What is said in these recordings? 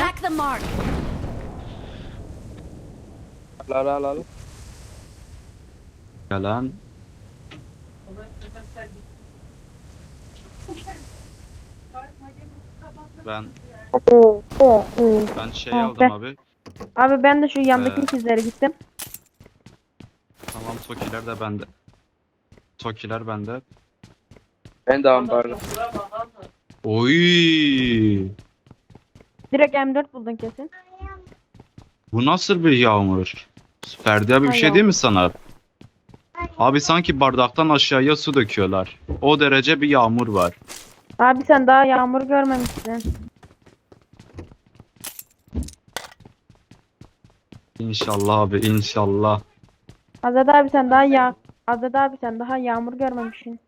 Attack the mark. Al al al. Gelen. Ben Oo, oo, oo. ben şey Ah, aldım abi. Abi ben de şu yandaki Ee, ikizlere gittim. Tamam Tokiler de bende. Tokiler bende. Ben de ambarlı. Oy! Direkt M4 buldun kesin. Bu nasıl bir yağmur? Ferdi abi bir Ay şey değil mi sana? Abi sanki bardaktan aşağıya su döküyorlar. O derece bir yağmur var. Abi sen daha yağmur görmemişsin. İnşallah abi inşallah. Azad abi sen daha yağ Azad abi sen daha yağmur görmemişsin.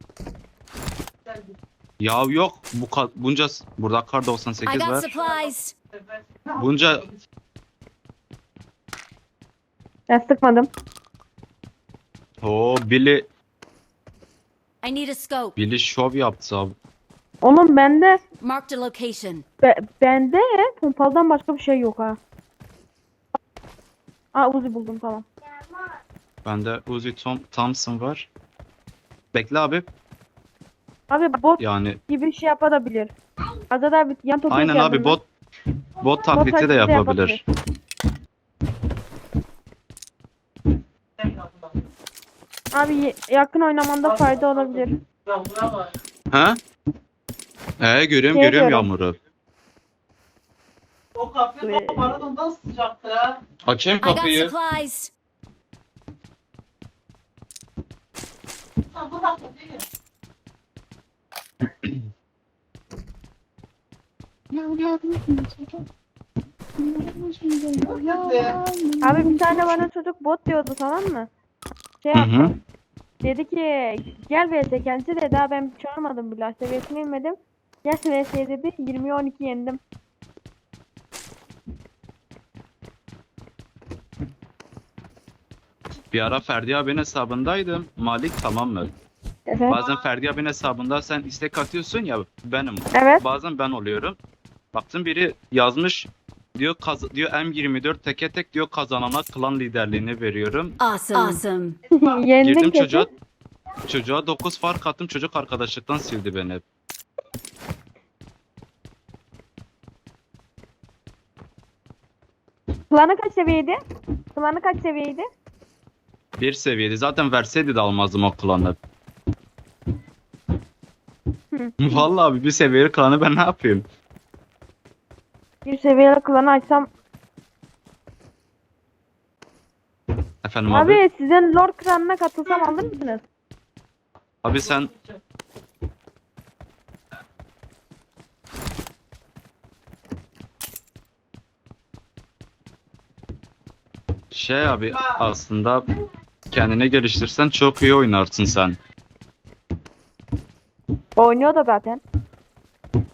Ya yok bu ka- bunca burada kar I 98 got var. supplies. Bunca Ben sıkmadım. o Billy I need a scope. Billy şov yaptı abi. Oğlum bende Marked a location. be, bende pompalıdan başka bir şey yok ha. Aa Uzi buldum tamam. Bende Uzi Tom Thompson var. Bekle abi. Abi bot Yani gibi şey yapabilir. Azad abi yan topu aynen abi bot bot taklidi de yapabilir. Abi ye- yakın oynamanda fayda olabilir. Ha? Ee görüyorum Şey görüyorum diyorum. yağmuru. O kafe kapalı nasıl sıcaktı ha? Açayım I got kapıyı. supplies. Ha, bu değil. Abi bir tane bana çocuk bot diyordu tamam mı? Şey yaptı. hı. Dedi ki gel vs kendisi de daha ben çağırmadım bile seviyesini inmedim. Gel vs dedi 20'ye 12 yendim. Bir ara Ferdi abinin hesabındaydım. Malik tamam mı? Evet. Bazen Ferdi abinin hesabında sen istek atıyorsun ya benim. Evet. Bazen ben oluyorum. Baktım biri yazmış diyor kaz diyor M24 teke tek diyor kazanana klan liderliğini veriyorum. Awesome. Awesome. Yendin Girdim kesin. çocuğa çocuğa 9 fark attım çocuk arkadaşlıktan sildi beni. Klanı kaç seviyeydi? Klanı kaç seviyeydi? Bir seviyede zaten verseydi de almazdım o klanı. Vallahi abi bir seviyeli klanı ben ne yapayım? Bir seviyeli klanı açsam. Efendim abi? Abi, sizin Lord klanına katılsam alır mısınız? Abi sen şey abi aslında kendini geliştirsen çok iyi oynarsın sen. Oynuyor da zaten.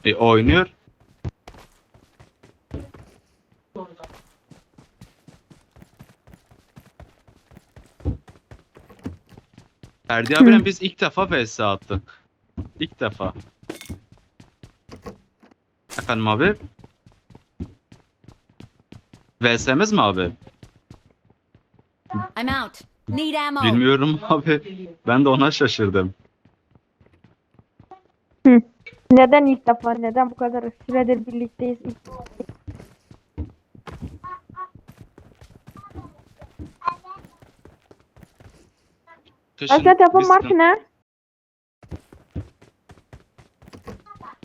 E oynuyor. Ferdi abiyle biz ilk defa vs attık. İlk defa. Efendim abi? VS'miz mi abi? I'm out. Need ammo. Bilmiyorum abi. Ben de ona şaşırdım. Neden ilk defa? Neden bu kadar süredir birlikteyiz? İlk... Kışın Başka telefon biz- ne?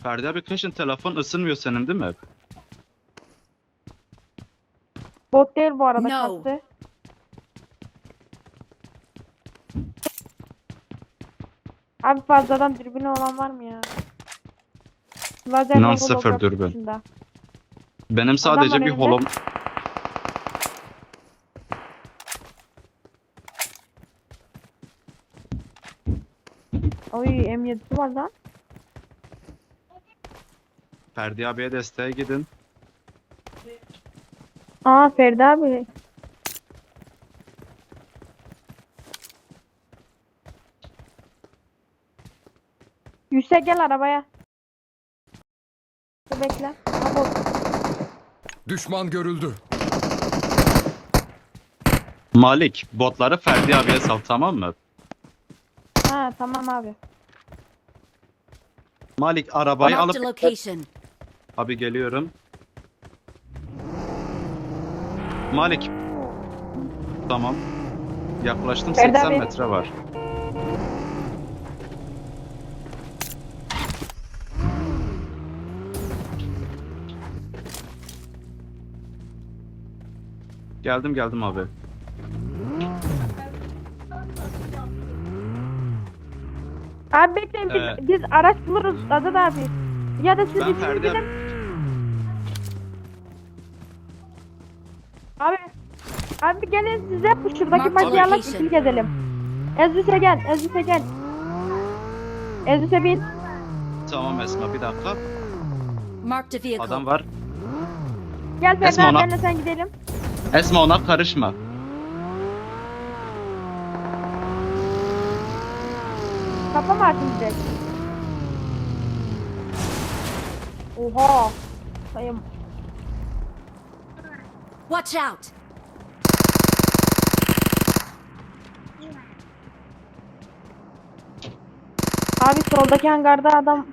Ferdi abi kışın telefon ısınmıyor senin değil mi? Bot değil bu arada No. kastı. Abi fazladan dürbünü olan var mı ya? Lazer İnan sıfır dürbün. dışında. Benim sadece bir holom... Oy M7'si var lan. Ferdi abiye desteğe gidin. Aa Ferdi abi. Yüksek gel arabaya. Bekle. Ha, bot. Düşman görüldü. Malik botları Ferdi abiye sal tamam mı? Ha tamam abi. Malik arabayı Marked alıp location. abi geliyorum. Malik. Tamam. Yaklaştım Ferdi 80 abi. metre var. Geldim geldim abi. Abi bekleyin biz, Ee, biz araç buluruz Azat abi. Ya da siz Ben ikiniz Ferdi gidin. abi. Abi. Abi gelin size bu şuradaki Mark the makiyalık location. ikilik edelim. Ezüse gel, Ezüse gel. Ezüse bin. Tamam Esma bir dakika. Marked a vehicle. Adam var. Gel Ferdi Esma abi ona- benle sen gidelim. Esma ona karışma. Kapa mı artık direkt? Oha. Sayım. Watch out! Abi soldaki hangarda adam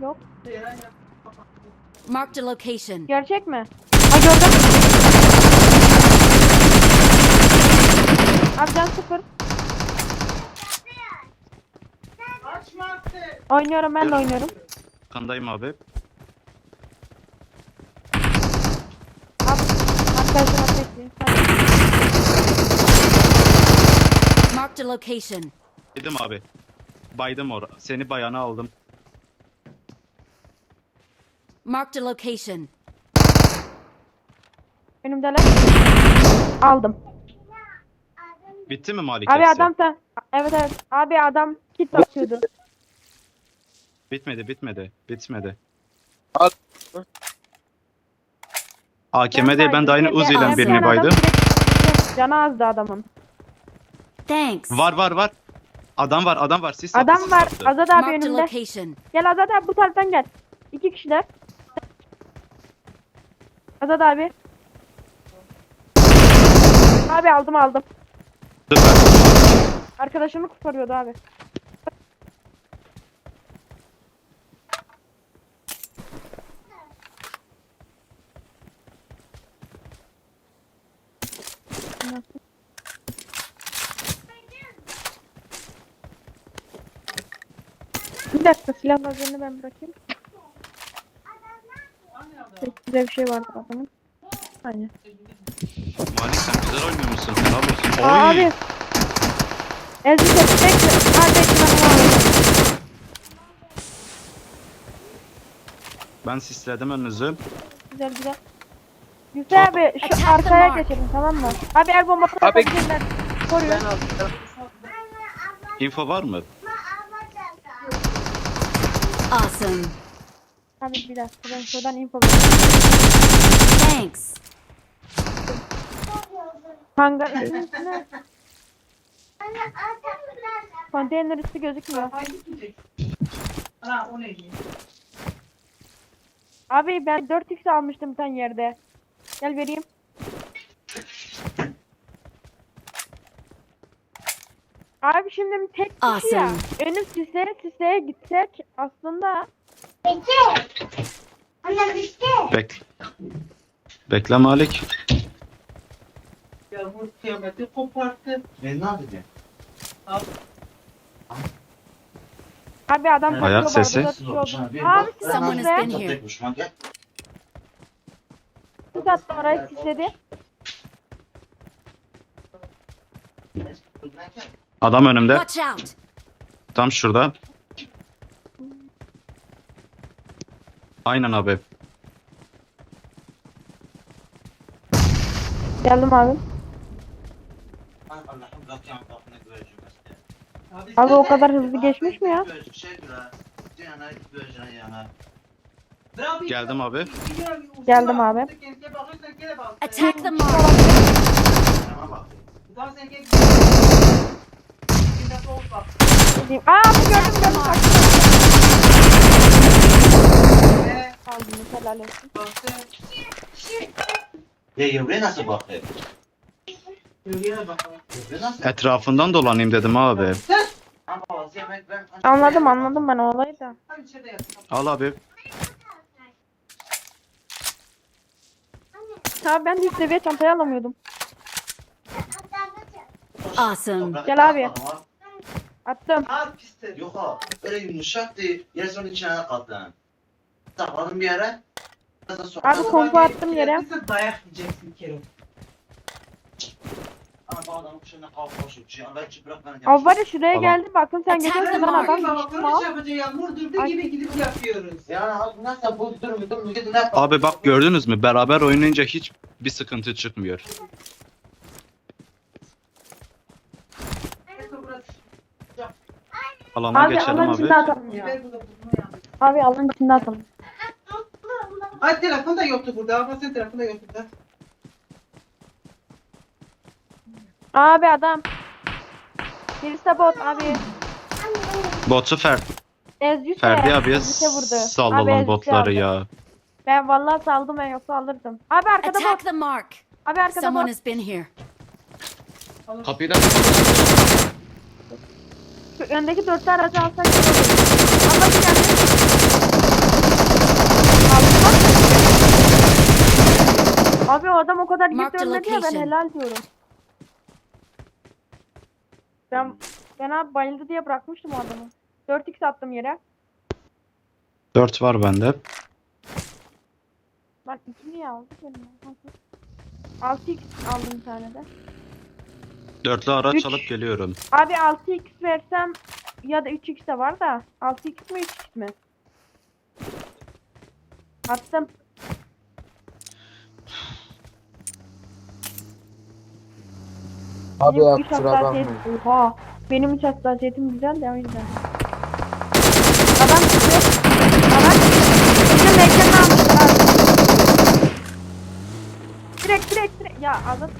yok. Marked a location. Gerçek mi? Ha gördüm. Abi can sıfır. Oynuyorum ben de oynuyorum. Kandayım abi. Abi affetsin. Marked a location. Dedim abi. Baydım or. Seni bayana aldım. Marked a location. Önümdeler. Aldım. Bitti mi Malik Abi hepsi? adam sen. Evet evet. Abi adam kit basıyordu. Bitmedi bitmedi. Bitmedi. Al. AKM değil ben de aynı Uzi ile birini baydım. Canı azdı adamın. Thanks. Var var var. Adam var adam var. Sis Adam var. Azad abi Marked a önümde. location. Gel Azad abi bu taraftan gel. İki kişiler. Azad abi. Abi aldım aldım. Süper. Arkadaşımı kurtarıyordu abi. Bir dakika silah lazerini ben bırakayım. Güzel bir şey vardı adamın. Aynen. Malik sen güzel oynuyor musun? Helal olsun. Aa, Oy. abi. Ezgi tek bekle. Abi bekle ben onu alayım. Ben sisledim önünüzü. Güzel güzel. Güzel abi şu arkaya geçelim tamam mı? Abi el bombası Abi- atabilirler. Koruyor. Ben aldım. Info var mı? Awesome. Abi bir dakika ben şuradan info. Thanks. Hangar üstüne konteyner üstü gözükmüyor. Ha o neydi? Abi ben 4x almıştım bir tane yerde. Gel vereyim. Abi şimdi tek kişi ya. Awesome. Önüm sisleye sisleye gitsek aslında Bek. Bekle Malik. Ya bu kıyameti koparttı. Ben ne yapacağım? abi adam Ayak kaçıyor sesi. Abi, Someone has been here. Sis attı orayı sisledi. Adam önümde. Watch out! Tam şurada. Aynen abi. Geldim abi. Abi o kadar hızlı geçmiş mi ya? Geldim abi. Geldim abi. Attack the mark. Aa gördüm gördüm. Aldınız helal olsun. Ya yavruya nasıl baktı? Yürüye bak. Yavruya nasıl? Etrafından dolanayım dedim abi. Anladım anladım ben olayı da. Al abi. Abi ben de üst seviye çantayı alamıyordum. Awesome. Gel abi. Attım. Yok ha. Öyle yumuşak değil. Yer sonra içine kattın. Sakladım bir yere. Abi kompu attım yere. Dayak yiyeceksin Kerim. Abi var ya şuraya Tamam. geldi bakın sen Attack geçiyorsun mark. adam düştüm al. gibi gidip yapıyoruz. Ya abi nasıl bu durum durum gidin ne Abi bak gördünüz mü? Beraber oynayınca hiç bir sıkıntı çıkmıyor. Alana Abi geçelim alan abi. içinde atalım ya. Abi alan içinde atalım. Ay telefon da yoktu burada ama senin telefon da yoktu da. Abi adam. Birisi bot abi. Botu Fer Ezgüse. Ferdi abiye Ezgüse vurdu. Abi sallalım Ezgüse botları aldı. ya. Ben vallahi saldım ben yoksa alırdım. Abi arkada Attack bot. the mark. Abi arkada Someone bot. has been here. Kapıyı da Şu öndeki dörtlü aracı alsak iyi olur. Allah geldi. Aldı bak. Abi o adam o kadar Mark gitti the ölmedi ya ben helal diyorum. Ben, ben abi bayıldı diye bırakmıştım o adamı. 4x attım yere. 4 var bende. Ben 2 niye aldım benim? 6x aldım bir tane de. Dörtlü araç Üç. alıp geliyorum. Abi 6x versem ya da 3x de var da 6x mi 3x mi? Attım. Abi Benim ya kusura bakmayın. Oha. Benim üç hassasiyetim güzel de o yüzden. Adam çıktı. Adam Bizim ekranı almışlar. Direkt direkt direkt. Ya adam.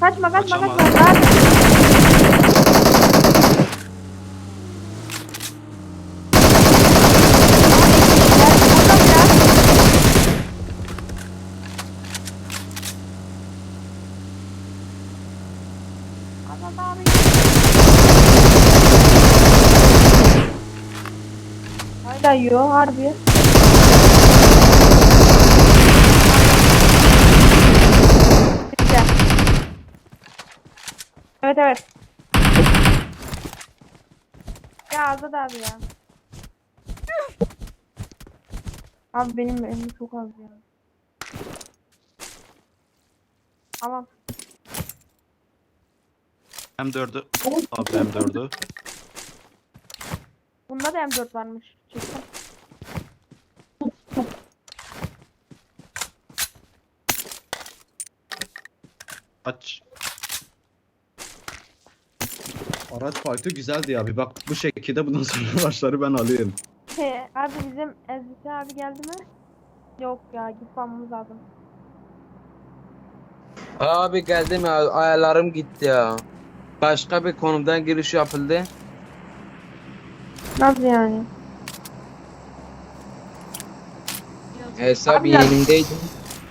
kaçma kaçma Kaçamaz. kaçma. Adam ya. Hala yiyor harbi. Evet evet. Ya Azad abi ya. Abi benim elim çok az ya. Tamam. M4'ü. Abi M4'ü. Bunda da M4 varmış. Çektim. Aç. Araç fight'ı güzeldi ya. Bir bak bu şekilde bundan sonra araçları ben alayım. He, abi bizim Ezgi abi geldi mi? Yok ya git bakmamız lazım. Abi geldim ya ayarlarım gitti ya. Başka bir konumdan giriş yapıldı. Nasıl yani? Hesap Abi yerimdeydi.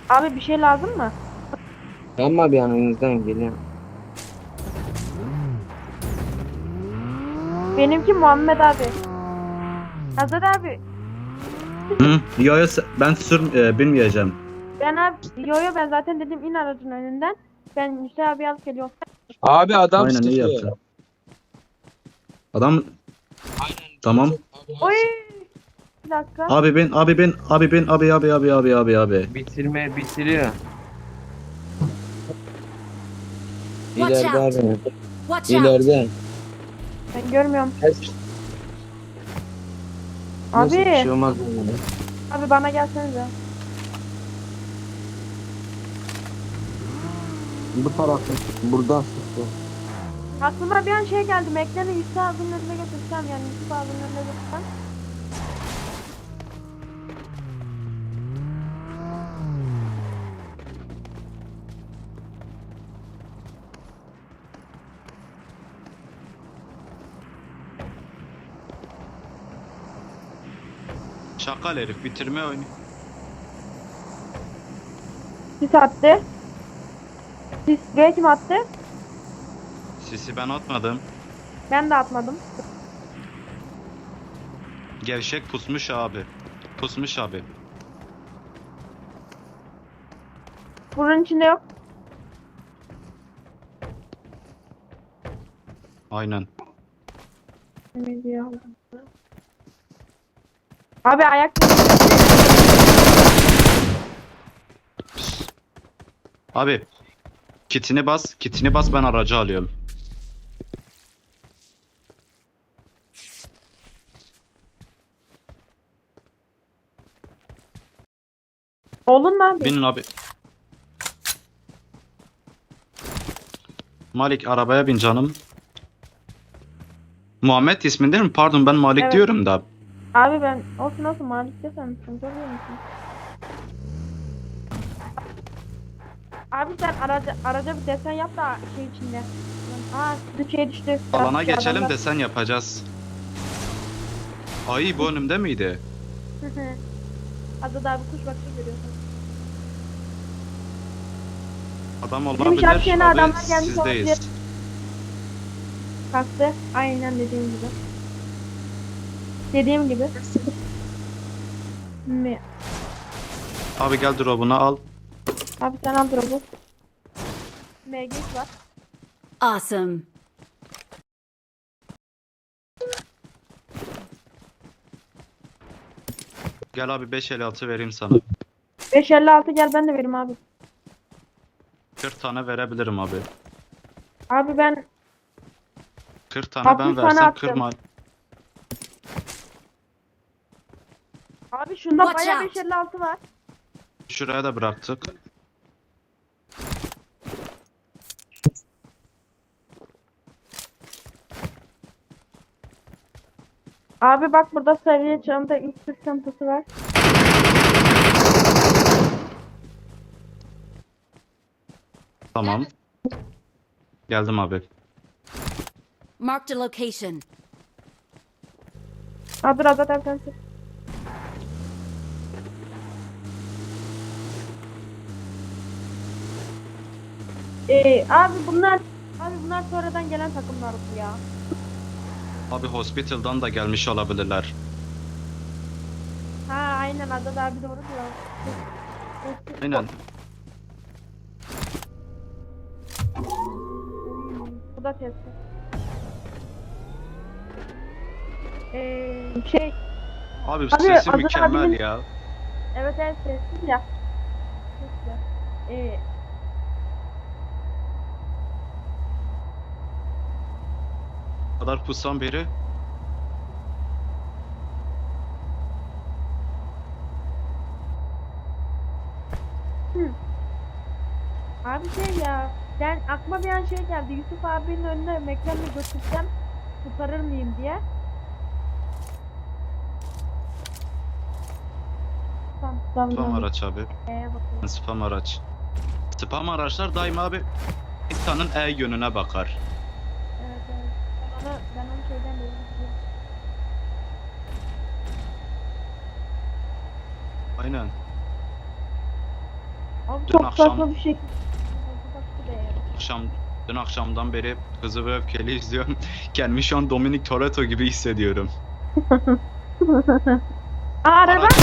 Abi bir şey lazım mı? Ama bir yanınızdan geliyorum. Benimki Muhammed abi. Azad abi. Hı? Yo yo ben sür e, binmeyeceğim. Ben abi yo yo ben zaten dedim in aracın önünden. Ben Hüseyin abi alıp geliyorum. Abi adam Aynen iyi sıkıyor. yaptı. Adam tamam. Oy. Bir dakika. Abi bin, abi bin, abi bin, abi abi abi abi abi abi. Bitirme bitiriyor. Watch İleride out. abi. Watch out. İleride. Ben görmüyorum. Nasıl bir Abi. şey olmaz. Abi bana gelsenize. Bu tarafta. Buradan sıktı. Aklıma bir an şey geldi. Meklen'i Yusuf abinin önüne götürsem yani Yusuf abinin önüne götürsem. Çakal herif bitirme oyunu. Sis attı. Sis buraya kim attı? Sisi ben atmadım. Ben de atmadım. Gevşek pusmuş abi. Pusmuş abi. Bunun içinde yok. Aynen. Ne diyor? Abi ayak Abi kitini bas. Kitini bas ben aracı alıyorum. Mu abi? Binin abi. Malik arabaya bin canım. Muhammed ismin değil mi? Pardon ben Malik Evet. diyorum da. Abi ben olsun olsun Malik sıkıntı oluyor musun? Abi sen araca, araca bir desen yap da şey içinde. Aa düşeye düştü. Alana Lastik geçelim adamlar. desen yapacağız. Ay bu önümde miydi? Adı da abi kuş bakışı görüyorsun. Adam olabilir. şarkıyana Abi adamlar gelmiş sizdeyiz. olabilir. Kalktı. Aynen dediğim gibi. Dediğim gibi. Mi? Abi gel drop'unu al. Abi sen al drop'u. MG var. Awesome. Gel abi 556 vereyim sana. 556 gel ben de vereyim abi. 40 tane verebilirim abi. Abi ben 40 tane ben 60 tane versem attım. 40 mal. abi şunda Watch bayağı out. 556 var. Şuraya da bıraktık. Abi bak burada seviye çanta, ilk sırt çantası var. Tamam. Geldim abi. Marked a location. Aa dur Azat abi sen sür. Ee, abi bunlar abi bunlar sonradan gelen takımlar bu ya. Abi hospital'dan da gelmiş olabilirler. Ha aynen Azat abi doğru diyor. Aynen. Bu da testi. Ee, şey Abi, Abi, sesi Azat mükemmel abinin- ya. evet evet sessiz ya. Sessiz. Ee, kadar pusan beri. Abi şey ya, ben aklıma bir an şey geldi. Yusuf abinin önüne mekanını götürsem kurtarır mıyım diye. Tamam. Spam tamam. araç abi. Ee, bakıyorum. Spam araç. Spam araçlar daima abi insanın E yönüne bakar. Evet, evet. Ben onu, ben onu şeyden beri biliyorum. Aynen. Abi Dün çok akşam- saçma bir. Nasıl baktı be ya. Akşam dün akşamdan beri Hızlı ve Öfkeli izliyorum. Kendimi şu an Dominic Toretto gibi hissediyorum. Aa araba. Araç-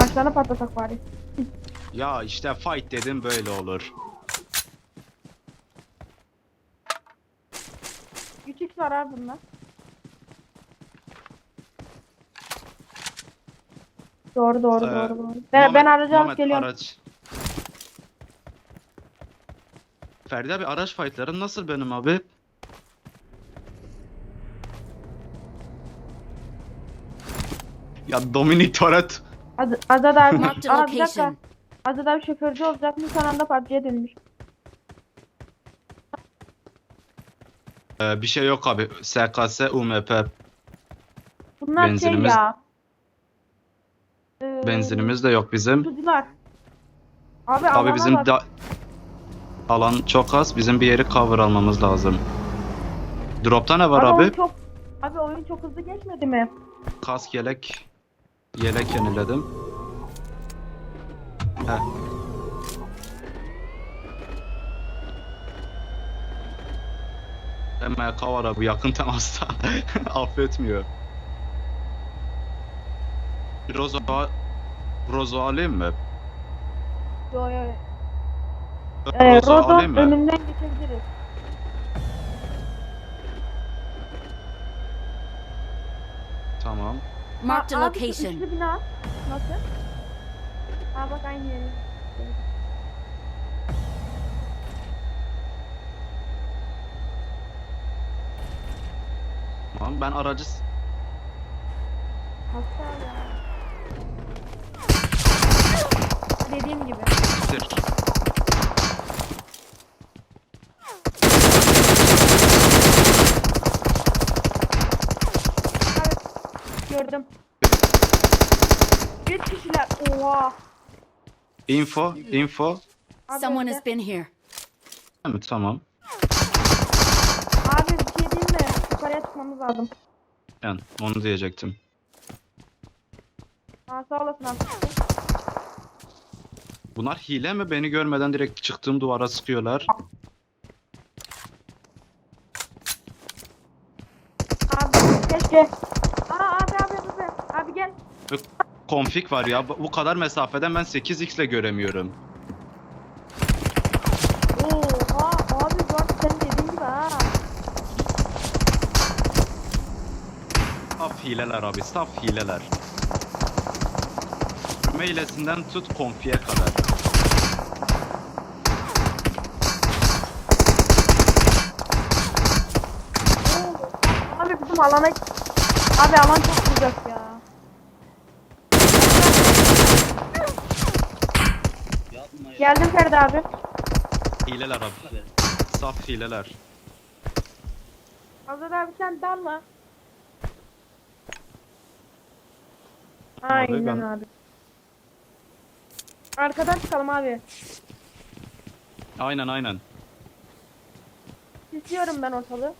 Başlarına patlatak bari. Ya işte fight dedim böyle olur. 3x var abi bunda. Doğru doğru Ee, doğru doğru. Ben, ben Muhammed- aracı alıp Muhammed, geliyorum. Araç. Ferdi abi araç fightları nasıl benim abi? Ya Dominic Toretto. Ad, Azad abi. Marked a Aa bir dakika. location. Azad abi şoförcü olacakmış son anda PUBG'ye dönmüş. Ee, bir şey yok abi. SKS, UMP. Bunlar Benzinimiz- şey ya. Ee, Benzinimiz de yok bizim. Kutucular. Abi, Abi alana bizim bak. da alan çok az. Bizim bir yeri cover almamız lazım. Drop'ta ne var Abi, abi? oyun çok Abi oyun çok hızlı geçmedi mi? Kask yelek yelek yeniledim. Heh. MK var abi yakın temasta. Affetmiyor. Rozo Rozo alayım mı? Yo yo. Ee, Rozo Rodon alayım mı? önünden geçebiliriz. Tamam. Marked a Aa, abi şu location. Üçlü bina. Nasıl? Aa bak aynı yeri. Tamam ben aracı s- Hasta ya. Dediğim gibi. Gördüm. Bir kişiler. Oha. Info, info. Abi Someone önde. has been here. Mi? Tamam. Abi bir şey diyeyim mi? Yukarıya çıkmamız lazım. Yani onu diyecektim. Aa sağ olasın abi. Bunlar hile mi? Beni görmeden direkt çıktığım duvara sıkıyorlar. Abi keşke. Aa abi abi abi. Abi gel. Konfig var ya. Bu kadar mesafeden ben 8x ile göremiyorum. Oha abi arada senin dediğin gibi ha. Saf hileler abi. Saf hileler. Sürme hilesinden tut konfiye kadar. Abi bizim alana... Abi alan çok sıcak ya. Geldim Ferdi abi. Hileler abi. Saf hileler. Azad abi sen dalma. Aynen ben- abi. Arkadan çıkalım abi. Aynen aynen. İstiyorum ben ortalığı.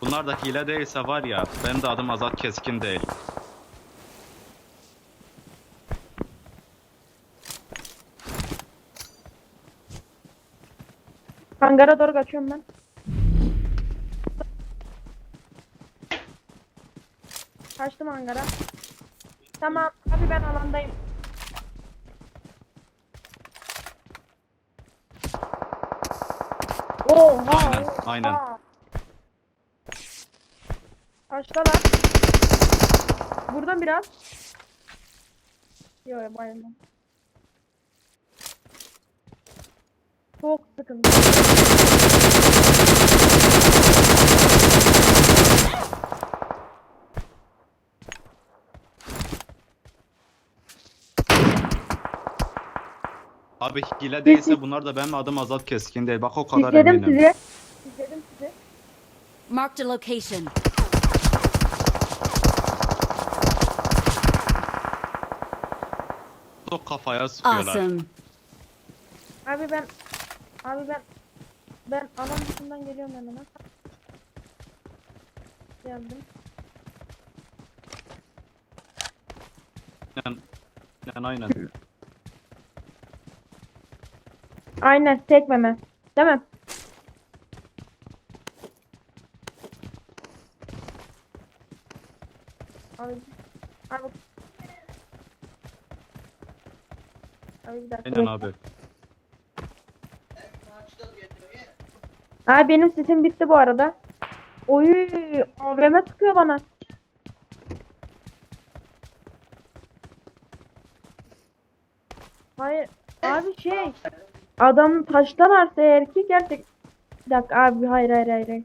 Bunlar da hile değilse var ya. Benim de adım Azat Keskin değil. Hangara doğru kaçıyorum ben. Kaçtım hangara. Tamam abi ben alandayım. Oha. Aynen, aynen. oha. Kaçtalar. Buradan biraz. Yok bayılmam. Çok sıkıntı. Abi hile değilse bunlar da benim adım Azat Keskin değil. Bak o kadar İzledim eminim. sizi. İzledim sizi. Marked a location. Çok kafaya sıkıyorlar. Awesome. Abi ben abi ben ben alan dışından geliyorum ben hemen. Geldim. Yani, yani aynen. Aynen tekmeme. Değil mi? Abi abi Abi bir dakika. Aynen abi. Abi benim sesim bitti bu arada. Oy, AVM sıkıyor bana. Hayır, abi şey, adam taşlararsa eğer ki gerçek... Bir dakika abi, hayır hayır hayır. hayır.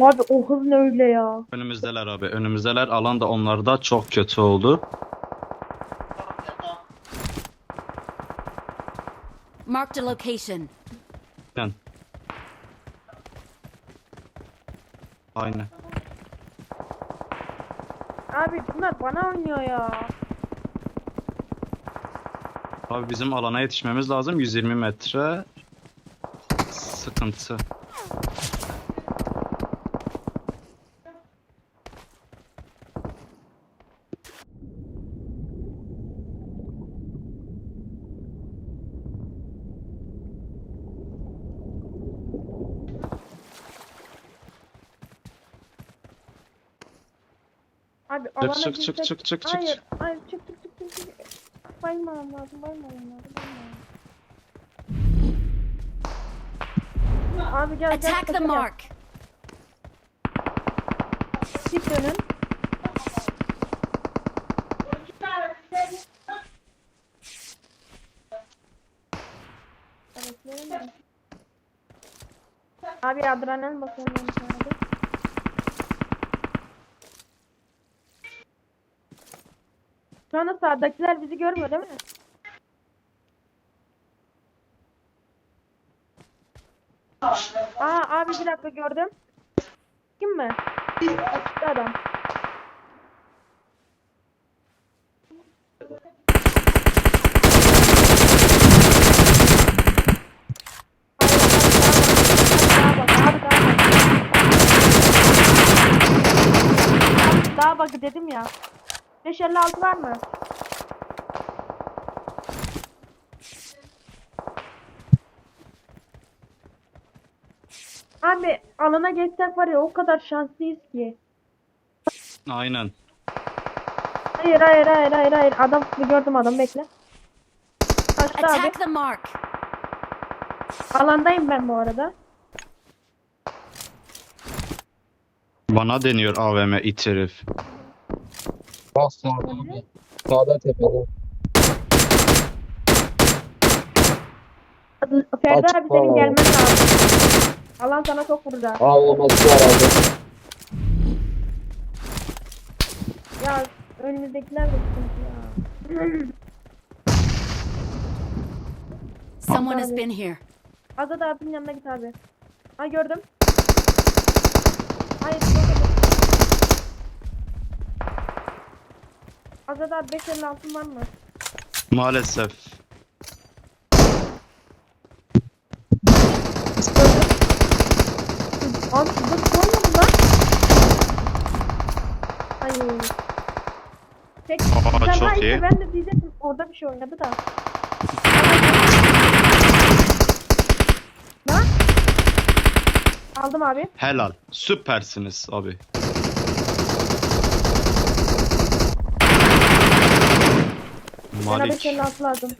Abi o hız ne öyle ya? Önümüzdeler abi. Önümüzdeler. Alan da onlarda çok kötü oldu. Marked a location. Aynen. Aynen. Abi bunlar bana oynuyor ya. Abi bizim alana yetişmemiz lazım. 120 metre. Sıkıntı. Abi alana çık, çık, girsek- çık, çık, çık, Hayır, çık. hayır çık çık çık çık. Çık. Baymamam lazım, baymamam lazım, baymamam. Abi gel gel. Attack the mark. Git dönün. Abi adrenalin basıyorum ben sana Şu anda sağdakiler bizi görmüyor değil mi? Aa abi bir dakika gördüm. Kim mi? Açıkta adam. Daha bak, abi daha bak. Daha bak dedim ya. 556 var mı? Abi alana geçsek var ya o kadar şanslıyız ki. Aynen. Hayır hayır hayır hayır hayır adam gördüm adam bekle. Kaçtı abi. Attack the mark. Alandayım ben bu arada. Bana deniyor AVM it herif. Bak sağda abi. Sağda tepede. Ferdi Açık abi senin var. gelmen lazım. Alan sana çok ha. Ağlaması var abi. Ya önümüzdekiler de sıkıntı ya. Someone has been here. Azad abinin yanına git abi. Ha gördüm. Hayır gördüm. Azad abi 5 elli altın var mı? Maalesef. Abi şurada koymadım lan. Hayır. Tek, Aa, Sen çok iyi. Ben de diyecektim orada bir şey oynadı da. Lan. Aldım abi. Helal. Süpersiniz abi. Malik. 5 elli altı lazım.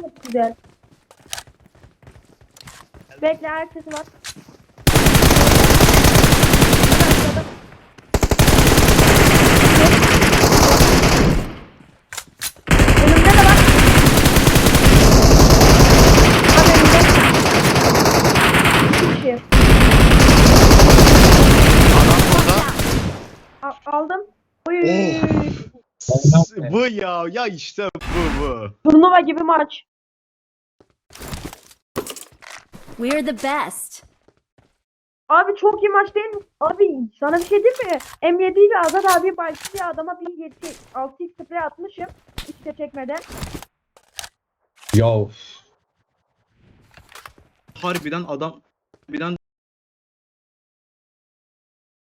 Çok güzel. Bekle sesi var. Adam burada. Aldım. Oy. Bu ya. Ya işte bu bu. Turnuva gibi maç. We're the best. Abi çok iyi maç değil mi? Abi sana bir şey diyeyim mi? M7 ile Azat abi başlı bir adama bir 7 6 x sprey atmışım. Hiç de çekmeden. Ya Harbiden adam. Harbiden